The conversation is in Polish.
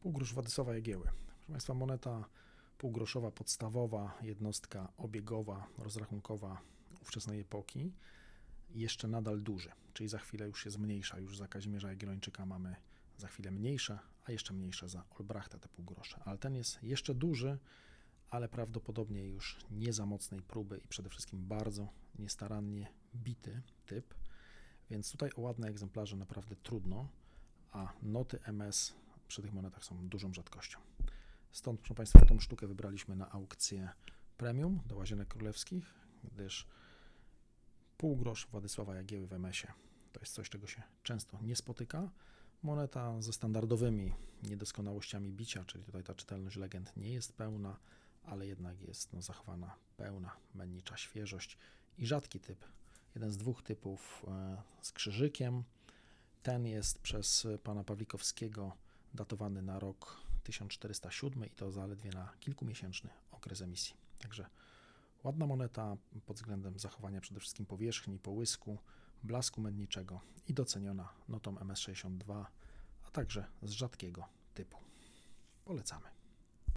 Półgrosz Władysława Jagieły. Proszę Państwa, moneta półgroszowa podstawowa, jednostka obiegowa, rozrachunkowa ówczesnej epoki, jeszcze nadal duży, czyli za chwilę już się zmniejsza. Już za Kazimierza Jagiellończyka mamy za chwilę mniejsze, a jeszcze mniejsze za Olbrachta te półgrosze. Ale ten jest jeszcze duży, ale prawdopodobnie już nie za mocnej próby i przede wszystkim bardzo niestarannie bity typ. Więc tutaj o ładne egzemplarze naprawdę trudno, a noty MS przy tych monetach są dużą rzadkością. Stąd, proszę Państwa, tą sztukę wybraliśmy na aukcję premium do Łazienek Królewskich, gdyż półgrosz Władysława Jagieły w MS-ie to jest coś, czego się często nie spotyka. Moneta ze standardowymi niedoskonałościami bicia, czyli tutaj ta czytelność legend nie jest pełna, ale jednak jest no, zachowana pełna mennicza świeżość i rzadki typ. Jeden z dwóch typów e, z krzyżykiem. Ten jest przez pana Pawlikowskiego datowany na rok 1407 i to zaledwie na kilkumiesięczny okres emisji. Także ładna moneta pod względem zachowania przede wszystkim powierzchni, połysku, blasku menniczego i doceniona notą MS62, a także z rzadkiego typu. Polecamy.